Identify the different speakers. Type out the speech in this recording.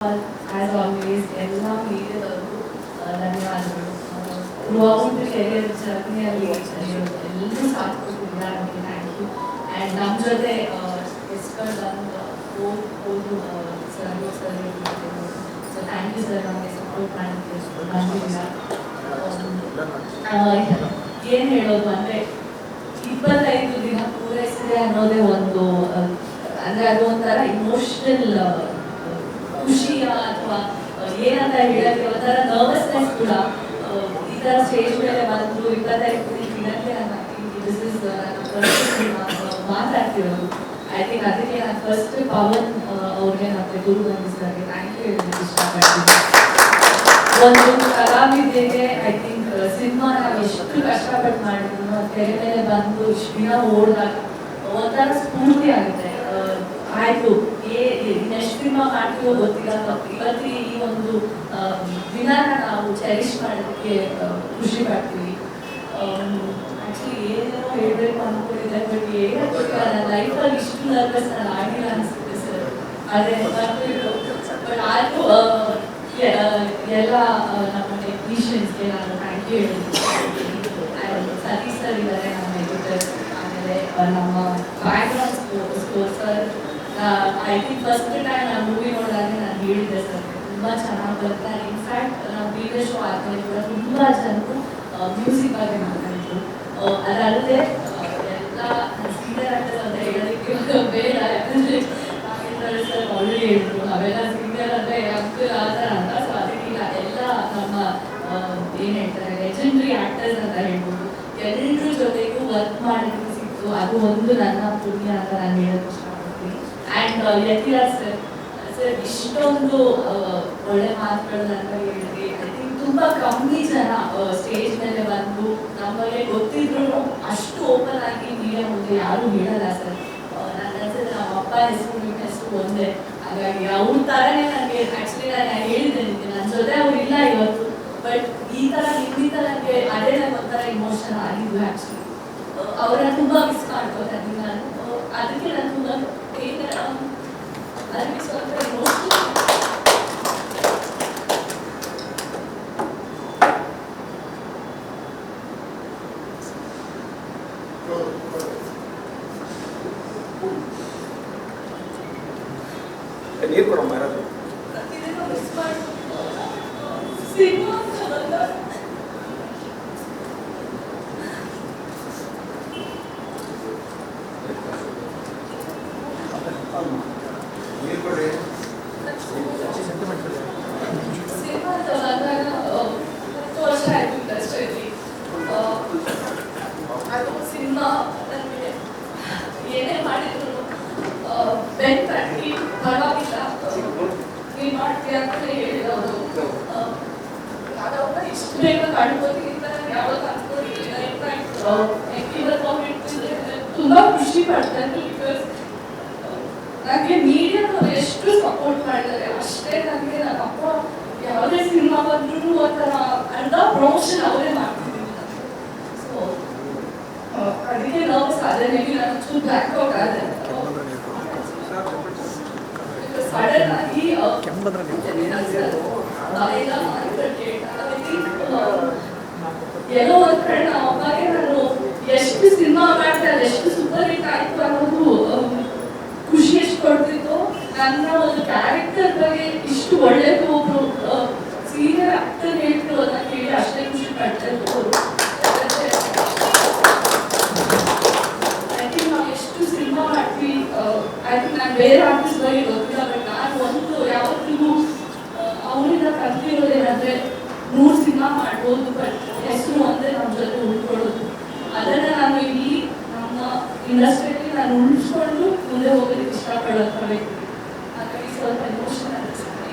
Speaker 1: As always ಎಲ್ಲ ಮೀಡಿಯಾದವರು ಧನ್ಯವಾದಗಳು throughout career ಜರ್ನಿಯಲ್ಲಿ ಎಲ್ಲರೂ ಸಾಥ್ ಕೊಟ್ಟಿದ್ದಾರೆ ನಮಗೆ ಥ್ಯಾಂಕ್ ಯು ಆ್ಯಂಡ್ ನಮ್ಮ ಜೊತೆ ಎಸ್ಕರ್ ಬಂದು ಓದ್ ಓದು sir sir so thank you sir ನಮಗೆ ಸಪೋರ್ಟ್ ಮಾಡೋಕ್ಕೆ ಬಂದಿಲ್ಲ ಏನು ಹೇಳೋದು ಅಂದರೆ ಇಪ್ಪತ್ತೈದು ದಿನ ಪೂರೈಸಿದೆ ಅನ್ನೋದೇ ಒಂದು ಆ, ಅಂದ್ರೆ ಅದು ಒಂಥರ ಇಮೋಷನಲ್ ಖುಷಿಯ ಅಥವಾ ಏನಂತ ಹೇಳಕ್ಕೆ ಒಂಥರ ನರ್ವಸ್ನೆಸ್ ಕೂಡ ಆ, ಈ ತರ ಸ್ಟೇಜ್ ಮೇಲೆ ಬಂದು ಇಪ್ಪತ್ತೈದು ದಿನಕ್ಕೆ ದಿಸ್ ಇಸ್ ಮಾತಾಡ್ತಿರೋದು ಐ ಥಿಂಕ್ ಅದಕ್ಕೆ ನಾನು ಫಸ್ಟ್ ಪವನ್ ಆ, ಅವ್ರಿಗೆ ಮತ್ತೆ ಗುರು ಬಂದಿದ್ದಾರೆ ಥ್ಯಾಂಕ್ ಯು ಹೇಳೋದಕ್ಕೆ ಇಷ್ಟಪಡ್ತೀನಿ ಒಂದು ಕಲಾವಿದೆಗೆ ಐ ಥಿಂಕ್ ಸಿನಿಮಾ ನಾವು ಎಷ್ಟು ಕಷ್ಟಪಟ್ಟು ಮಾಡಿದ್ರು ತೆರೆ ಮೇಲೆ ಬಂದು ಇಷ್ಟು ದಿನ ಓಡಿದಾಗ ಒಂಥರ ಸ್ಫೂರ್ತಿ ಆಗುತ್ತೆ ಆ, ಆಯ್ತು ಏ ನೆಕ್ಸ್ಟ್ ಸಿನಿಮಾ ಮಾಡ್ತೀವೋ ಗೊತ್ತಿಲ್ಲ. ಇವತ್ತು ಈ ಒಂದು ದಿನಾನ ನಾವು ಚೆರಿಶ್ ಮಾಡೋದಕ್ಕೆ ಖುಷಿ ಪಡ್ತೀವಿ. ಆ್ಯಕ್ಚುಲಿ ಏನೇನೋ ಹೇಳಬೇಕು ಅನ್ಕೊಂಡಿದ್ದೆ ಬಟ್ ಏನಕ್ಕೆ ನನ್ನ ಇಷ್ಟು ನರ್ವಸ್ ನಾನು ಆಗಿಲ್ಲ ಅನಿಸುತ್ತೆ ಸರ್ ಆದರೆ ಬಟ್ ಎಲ್ಲ ನಮ್ಮ ಟೆಕ್ನಿಷಿಯನ್ಸ್ಗೆ ನಾನು ಥ್ಯಾಂಕ್ ಯು ಹೇಳ್ತೀನಿ ಸತೀಶ್ ಸರ್ ಇದ್ದಾರೆ ನಮ್ಮ ಎಡಿಟರ್ ಆಮೇಲೆ ನಮ್ಮ ಐ ಥಿಂಕ್ ಫಸ್ಟ್ ಟೈಮ್ ನಾನು ಮೂವಿ ನೋಡಿದಾಗ ನಾನು ಹೇಳಿದ್ದೆ ಸರ್ ತುಂಬ ಚೆನ್ನಾಗಿ ಬರ್ತಾ ಇನ್ಫ್ಯಾಕ್ಟ್ ನಾವು ಪ್ರೀವಿಯಸ್ ಶೋ ಆದಮೇಲೆ ಕೂಡ ತುಂಬ ಜನರು ಮ್ಯೂಸಿಕ್ ಬಗ್ಗೆ ಮಾತಾಡಿದ್ರು. ಅದಲ್ಲದೆ ಎಲ್ಲ ಸೀನಿಯರ್ ಆಕ್ಟರ್ಸ್ ಅಂತ ಹೇಳೋದಕ್ಕೆ ಬೇಡ. ಯಾಕಂದರೆ ಸರ್ ಆಲ್ರೆಡಿ ಹೇಳಿದ್ರು. ಅವೆಲ್ಲ ಸೀನಿಯರ್ ಅಂದರೆ ಅಂಕಲ್ ಆ ಥರ ಅಂತ ಸೊ ಅದಕ್ಕೆ ಎಲ್ಲ ನಮ್ಮ ಏನು ಹೇಳ್ತಾರೆ ಲೆಜೆಂಡ್ರಿ ಆಕ್ಟರ್ಸ್ ಅಂತ ಹೇಳ್ಬೋದು. ಎಲ್ಲರ ಜೊತೆಗೂ ವರ್ಕ್ ಮಾಡಿದ್ರು ಸಿಕ್ತು. ಅದು ಒಂದು ನನ್ನ ಪುಣ್ಯ ಅಂತ ನಾನು ಹೇಳೋದು ಇಷ್ಟಪಡ್ತೀನಿ ಆ್ಯಂಡ್ ಯತಿರಾಜ್ ಸರ್ ಸರ್ ಇಷ್ಟೊಂದು ಒಳ್ಳೆ ಮಾತುಗಳನ್ನ ಹೇಳಿದ್ರಿ. ತುಂಬ ಕಮ್ಮಿ ಜನ ಸ್ಟೇಜ್ ಮೇಲೆ ಬಂದು ನಮಗೆ ಗೊತ್ತಿದ್ರು ಅಷ್ಟು ಓಪನ್ ಆಗಿ ಮೀಡಿಯಾ ಮುಂದೆ ಯಾರು ಹೇಳಲ್ಲ ಸರ್. ನನ್ನ ಅನ್ಸುತ್ತೆ ನಮ್ಮ ಅಪ್ಪ ಹೆಸರು ಹೆಸರು ಒಂದೇ. ಹಾಗಾಗಿ ಅವ್ರ ಥರನೇ ನನಗೆ ಆ್ಯಕ್ಚುಲಿ ನಾನು ಹೇಳಿದೆ ನಿಮಗೆ. ನನ್ನ ಜೊತೆ ಅವ್ರು ಇಲ್ಲ ಇವತ್ತು. ಬಟ್ ಈ ಥರ ಹಿಂದಿತ ನನಗೆ ಅದೇ ನನಗೆ ಒಂಥರ ಇಮೋಷನ್ ಆಗಿದ್ದು ಆ್ಯಕ್ಚುಲಿ ಅವರನ್ನ ತುಂಬ ಮಿಸ್ ಮಾಡ್ಕೋತೀನಿ ನಾನು. ಆ, ಅದಕ್ಕೆ ನಾನು ತುಂಬ ಬೇಗ ಅದಕ್ಕೆ ಸ್ವಲ್ಪ ಇಮೋಷನಲ್
Speaker 2: ನೀರು ಕೊಡಮ್ಮ ಯಾರಾದ್ರು
Speaker 1: ಇದನ್ನು ಮಿಸ್ ಮಾಡಿ ಸಿನಿಮಾ ಅಂತ ಬಂದಾಗ
Speaker 2: ನೀರು ಕೊಡಿ
Speaker 1: ಸಿನಿಮಾ ಅಂತ ಬಂದಾಗ ಆ, ಹತ್ತು ವರ್ಷ ಆಯ್ತು ಇಂಡಸ್ಟ್ರಿಯಲ್ಲಿ ಅದು ಸಿನಿಮಾ ನನಗೆ ಏನೇ ಮಾಡಿದ್ರು ಬೆನ್ ತಟ್ಟಿ ಪರವಾಗಿಲ್ಲ ನೀನು ಮಾಡ್ತೀಯ ಅಂತಲೇ ಹೇಳಿದವರು ಅದನ್ನ ಇಷ್ಟು ಬೇಗ ಕಾಣ್ಬೋದಿಲ್ಲ ಯಾವಾಗ ಇಟ್ಟಿದ್ರೆ ತುಂಬಾ ಖುಷಿ ಪಡ್ತಾನೆ ನನಗೆ ಮೀಡಿಯಾದವ್ರು ಎಷ್ಟು ಸಪೋರ್ಟ್ ಮಾಡಿದ್ದಾರೆ. ಅಷ್ಟೇ ನನಗೆ ನನ್ನ ಅಪ್ಪ ಯಾವುದೇ ಸಿನಿಮಾ ಬಂದ್ರೂ ಒಂಥರ ಅರ್ಧ ಪ್ರಮೋಷನ್ ಅವರೇ ಮಾಡ್ತಿದ್ದೀನಿ ಸೊ ಅದಕ್ಕೆ ನರ್ವಸ್ ಆದ್ರೆ ಮೇಬಿ ನಾನು ಚೂರು ಬ್ಲ್ಯಾಕ್ ಔಟ್ ಆದೆ. ಸಡನ್ ಆಗಿ ಮಾತುಕತೆ ಎಲ್ಲೋ ಒಂದ್ ಕಡೆ ನಮ್ಮ ನಾನು ಎಷ್ಟು ಸಿನಿಮಾ ಮಾಡ್ತಾರೆ ಎಷ್ಟು ಸೂಪರ್ ಹಿಟ್ ಆಯ್ತು ಅನ್ನೋದು ಆ, ಖುಷಿ ಎಷ್ಟು ಕೊಡ್ತಿತ್ತು ನನ್ನ ಒಂದು ಕ್ಯಾರೆಕ್ಟರ್ ಬಗ್ಗೆ ಇಷ್ಟು ಒಳ್ಳೆದು ಒಬ್ರು ಸೀನಿಯರ್ ಆಕ್ಟರ್ ಅದನ್ನ ಕೇಳಿ ಅಷ್ಟೇ ಖುಷಿ ಪಡ್ತಾ ಇದ್ರು ಐ ಥಿಂಕ್ ನಾವು ಎಷ್ಟು ಸಿನಿಮಾ ಮಾಡ್ತೀವಿ ಐ ಥಿಂಕ್ ನಾನು ಬೇರೆ ಆರ್ಟಿಸ್ಟ್ ಬಗ್ಗೆ ಗೊತ್ತಿಲ್ಲ ಬಟ್ ನಾನು ಒಂದು ಯಾವತ್ತಿಗೂ ಅವರಿಂದ ಕಲ್ತಿರೋದೇನಂದ್ರೆ ಮೂರು ಸಿನಿಮಾ ಮಾಡ್ಬೋದು ಬಟ್ ಹೆಸರು ಒಂದೇ ನಮ್ಮ ಜೊತೆ ಉಳ್ಕೊಳ್ಳೋದು. ಅದನ್ನ ನಾನು ಇಲ್ಲಿ ನಮ್ಮ ಇಂಡಸ್ಟ್ರಿಯಲ್ಲಿ ನಾನು ಉಳಿಸ್ಕೊಂಡು ಮುಂದೆ ಹೋಗೋದಕ್ಕೆ ಇಷ್ಟಪಡೋದು. ಹಾಗಾಗಿ ಸ್ವಲ್ಪ ಎಮೋಷನ್ ಅನಿಸುತ್ತೆ